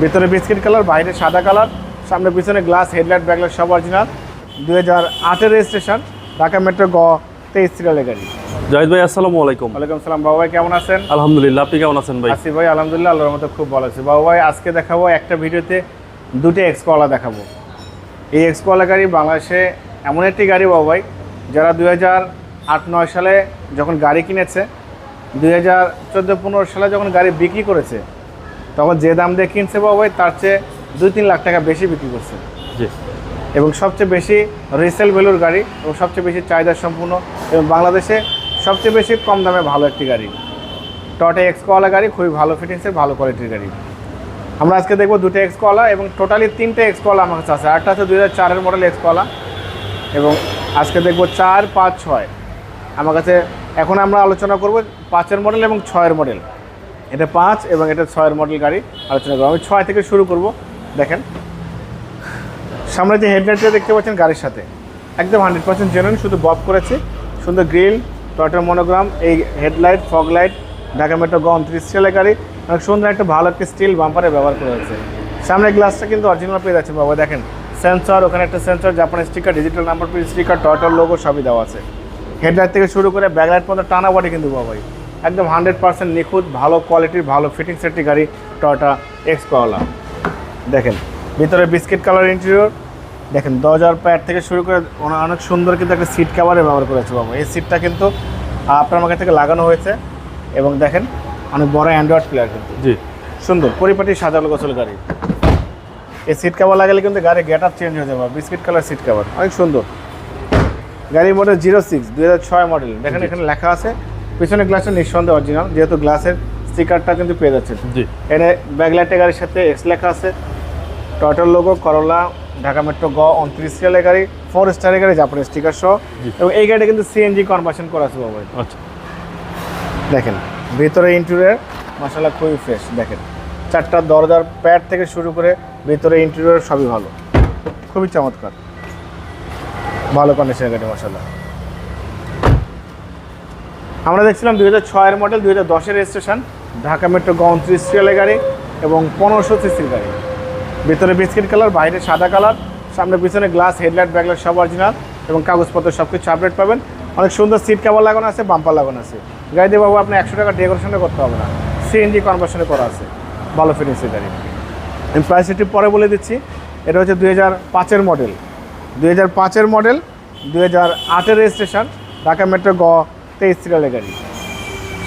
ভিতরে biscuit colour বাইরে সাদা কালার সামনে পিছনে গ্লাস হেডলাইট ব্যাকলাইট সব অরিজিনাল দুই হাজার আটের রেজিস্ট্রেশন ঢাকা মেট্রো গ তেইশ সিরিয়ালের গাড়ি। জাহিদ ভাই আসসালামু আলাইকুম। ওয়ালাইকুম সালাম। বাবু ভাই কেমন আছেন? আলহামদুলিল্লাহ আপনি কেমন আছেন ভাই? আসি ভাই আলহামদুলিল্লাহ আল্লাহর মতো খুব ভালো আছি। বাবু ভাই আজকে দেখাবো একটা ভিডিওতে দুটো এক্সকলা দেখাবো। এই এক্সকলা গাড়ি বাংলাদেশে এমন একটি গাড়ি বাবু ভাই যারা দুই হাজার আট নয় সালে যখন গাড়ি কিনেছে দুই হাজার চোদ্দ পনেরো সালে যখন গাড়ি বিক্রি করেছে তখন যে দাম দিয়ে কিনছে বাবু তার চেয়ে দুই তিন লাখ টাকা বেশি বিক্রি করছে। জি। এবং সবচেয়ে বেশি রিসেল ভ্যালুর গাড়ি এবং সবচেয়ে বেশি চাহিদা সম্পূর্ণ এবং বাংলাদেশে সবচেয়ে বেশি কম দামে ভালো একটি গাড়ি। টটা এক্সকওয়ালা গাড়ি খুবই ভালো ফিটিংসের ভালো কোয়ালিটির গাড়ি। আমরা আজকে দেখব দুটো এক্সকওয়ালা এবং টোটালি তিনটে এক্সকওয়ালা আমার কাছে আছে। আটটা আছে দুই হাজার চারের মডেল এক্সকওয়ালা এবং আজকে দেখব চার পাঁচ ছয়। আমার কাছে এখন আমরা আলোচনা করব পাঁচের মডেল এবং ছয়ের মডেল এটা পাঁচ এবং এটা ছয়ের মডেল গাড়ি আলোচনা করব। আমি ছয় থেকে শুরু করব। দেখেন, সামনে যে হেডলাইটটা দেখতে পাচ্ছেন গাড়ির সাথে, একদম হান্ড্রেড পার্সেন্ট জেনুইন শুধু বব করেছি। সুন্দর গ্রিল টয়টার মনোগ্রাম এই headlight fog light Dhaka metro গ উনত্রিশ সালের গাড়ি। অনেক সুন্দর একটা ভালো একটা স্টিল বাম্পারে ব্যবহার করা হয়েছে। সামনে গ্লাসটা কিন্তু অরিজিনাল পেয়ে যাচ্ছে বাবা, দেখেন। সেন্সর ওখানে একটা সেন্সর জাপানের sticker digital number plate sticker টয়টার logo সবই দেওয়া আছে। হেডলাইট থেকে শুরু করে ব্যাকলাইট পর্যন্ত টানা বডি কিন্তু বাবাই। একদম হান্ড্রেড পার্সেন্ট নিখুঁত ভালো কোয়ালিটির ভালো ফিটিংস একটি গাড়ি টয়টা এক্স পাওয়ালা দেখেন ভিতরে বিস্কিট কালার ইন্টেরিয়র দেখেন দরজার প্যাড থেকে শুরু করে অনেক সুন্দর কিন্তু একটা সিট কাভারে ব্যবহার করেছে বাবু। এই সিটটা কিন্তু আপনার মার্কেট থেকে লাগানো হয়েছে এবং দেখেন অনেক বড় অ্যান্ড্রয়েড প্লেয়ার কিন্তু। জি। সুন্দর পরিপাটি সাজালো গোছল গাড়ি। এই সিট কাভার লাগালে কিন্তু গাড়ি গেট আপ চেঞ্জ হয়ে যাবে বিস্কিট কালার সিট কাভার অনেক সুন্দর। গাড়ির মডেল জিরো সিক্স দুই হাজার ছয় মডেল দেখেন এখানে লেখা আছে পিছনে গ্লাসটা নিঃসন্দেহে অরিজিনাল যেহেতু গ্লাসের স্টিকারটা কিন্তু পেয়ে যাচ্ছে জি। এখানে ব্যাকলাইটের গাড়ির সাথে এক্স লেখা আছে। টয়টার লোগো করলা ঢাকা মেট্রো গ উনত্রিশ সালের গাড়ি ফোর স্টারের গাড়ি জাপানের স্টিকার সহ। এবং এই গাড়িটা কিন্তু সিএনজি কনভার্সন করা আছে বাবা আচ্ছা। দেখেন ভিতরে ইন্টেরিয়র মশলা খুবই ফ্রেশ দেখেন। চারটা দরজার প্যাড থেকে শুরু করে ভিতরে ইন্টেরিয়র সবই ভালো। খুবই চমৎকার। ভালো কন্ডিশনের গাড়ি মশলা আমরা দেখছিলাম দুই হাজার ছয়ের মডেল দুই হাজার দশের রেজিস্ট্রেশন ঢাকা মেট্রো গ উনত্রিশ সিরিয়ালের গাড়ি এবং পনেরোশো সিসির গাড়ি। ভিতরে বিস্কিট কালার বাইরে সাদা কালার সামনে পিছনে গ্লাস হেডলাইট ব্যাকলাইট সব অরিজিনাল এবং কাগজপত্র সব কিছু আপডেট পাবেন। অনেক সুন্দর সিট কাভার লাগানো আছে বাম্পার লাগানো আছে। গাড়িতে বাবু আপনি একশো টাকা ডেকোরেশনে করতে হবে না। সিএনজি কনভার্সনে করা আছে, ভালো ফিনিংসের গাড়ি। আমি প্রাইস একটু পরে বলে দিচ্ছি, এটা হচ্ছে দুই হাজার পাঁচের মডেল দুই হাজার পাঁচের মডেল দুই হাজার আটের রেজিস্ট্রেশন ঢাকা মেট্রো গ তেইশ সিরিয়ালের গাড়ি।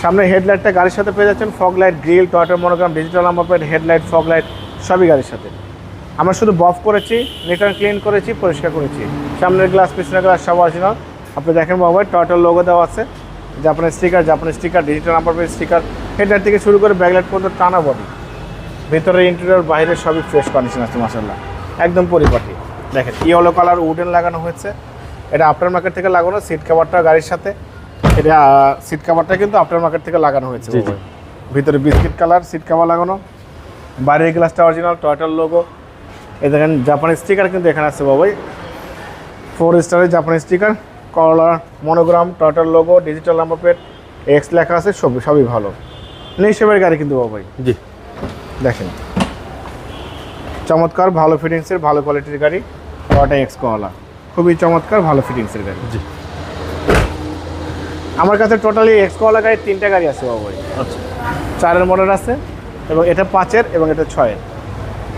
সামনে হেডলাইটটা গাড়ির সাথে পেয়ে যাচ্ছেন fog light grill টয়টার monogram digital number plate headlight fog light সবই গাড়ির সাথে। আমরা শুধু বফ করেছি রিটার্ন ক্লিন করেছি, পরিষ্কার করেছি। সামনের গ্লাস পিছনের গ্লাস সব অরিজিনাল আপনি দেখেন মোবাইল টয়টার লোগো দেওয়া আছে। জাপানের স্টিকার জাপানের sticker digital number plate sticker headlight থেকে শুরু করে ব্যাকলাইট পর্যন্ত টানা বডি ভেতরে ইন্টেরিয়র বাইরে সবই ফ্রেশ কন্ডিশন আছে মাসাল্লাহ একদম পরিপাটি। দেখেন ইয়েলো কালার উডেন লাগানো হয়েছে। এটা আফটার মার্কেট থেকে লাগানো সিট কাভারটা গাড়ির সাথে। এটা সিট কাভারটা কিন্তু আফটার মার্কেট থেকে লাগানো হয়েছে। ভিতরে বিস্কিট কালার সিট কাভার লাগানো। বাইরের গ্লাসটা অরিজিনাল টয়টার লোগো এই দেখেন জাপানি স্টিকার কিন্তু এখানে আছে বাবাই ফোর স্টারের জাপানি sticker colour monogram টয়টার logo digital number plate X লেখা আছে সবই সবই ভালো। নিঃসবের গাড়ি কিন্তু বাবাই জি। দেখেন। চমৎকার ভালো ফিটিংসের ভালো কোয়ালিটির গাড়ি টয়টা এক্স কোয়ালা খুবই চমৎকার ভালো ফিটিংসের গাড়ি। জি। আমার কাছে টোটালি এক্স কোয়ালা গাড়ি তিনটা গাড়ি আছে বাবাই আচ্ছা। চারের মডেল আছে এবং এটা পাঁচের এবং এটা ছয়ের।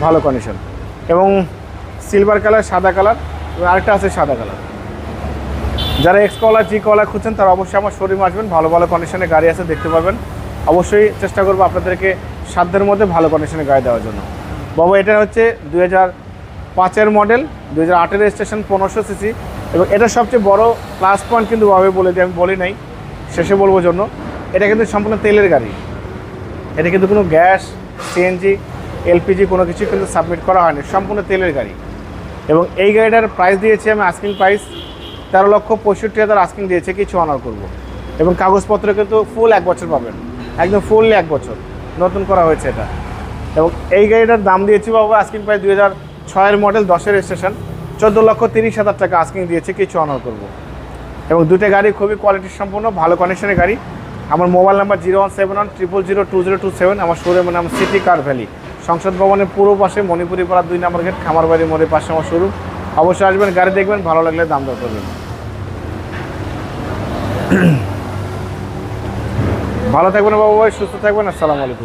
ভালো কন্ডিশন এবং সিলভার কালার সাদা কালার এবং আরেকটা আছে সাদা কালার যারা এক্স কলার জি কলার খুঁজছেন তারা অবশ্যই আমার শোরুমে আসবেন। ভালো ভালো কন্ডিশনে গাড়ি আছে দেখতে পাবেন অবশ্যই চেষ্টা করব আপনাদেরকে সাধ্যের মধ্যে ভালো কন্ডিশনে গাড়ি দেওয়ার জন্য। বাবা এটা হচ্ছে দুই হাজার পাঁচের মডেল দুই হাজার আটের রেজিস্ট্রেশন পনেরোশো সিসি এবং এটা সবচেয়ে বড় প্লাস পয়েন্ট কিন্তু ভাবে বলে দিই আমি বলি নাই, শেষে বলব জন্য। এটা কিন্তু সম্পূর্ণ তেলের গাড়ি। এটা কিন্তু কোনো গ্যাস সিএনজি এলপিজি কোনো কিছু কিন্তু সাবমিট করা হয়নি, সম্পূর্ণ তেলের গাড়ি। এবং এই গাড়িটার প্রাইস দিয়েছি আমি আস্কিং প্রাইস তেরো লক্ষ পঁয়ষট্টি হাজার আস্কিং দিয়েছে, কিছু অনার করব। এবং কাগজপত্র কিন্তু ফুল এক বছর পাবেন, একদম ফুললি এক বছর, নতুন করা হয়েছে এটা। এবং এই গাড়িটার দাম দিয়েছি বাবু আস্কিং প্রাইস দুই হাজার ছয়ের মডেল দশের স্টেশন চোদ্দ লক্ষ তিরিশ হাজার টাকা আস্কিং দিয়েছে, কিছু অনার করব। এবং দুটো গাড়ি খুবই কোয়ালিটি সম্পূর্ণ, ভালো কন্ডিশনের গাড়ি। আমার mobile number zero one seven one triple zero two zero two seven আমার শোরুমের নাম সিটি কার ভ্যালি সংসদ ভবনের পূর্ব পাশে মণিপুরি পাড়া দুই নম্বর গেট খামারবাড়ি মোড়ের পাশে আমার শোরুম অবশ্যই আসবেন, গাড়ি দেখবেন, ভালো লাগলে দাম দর করবেন। ভালো থাকবেন বাবু ভাই সুস্থ থাকবেন, আসসালামু আলাইকুম।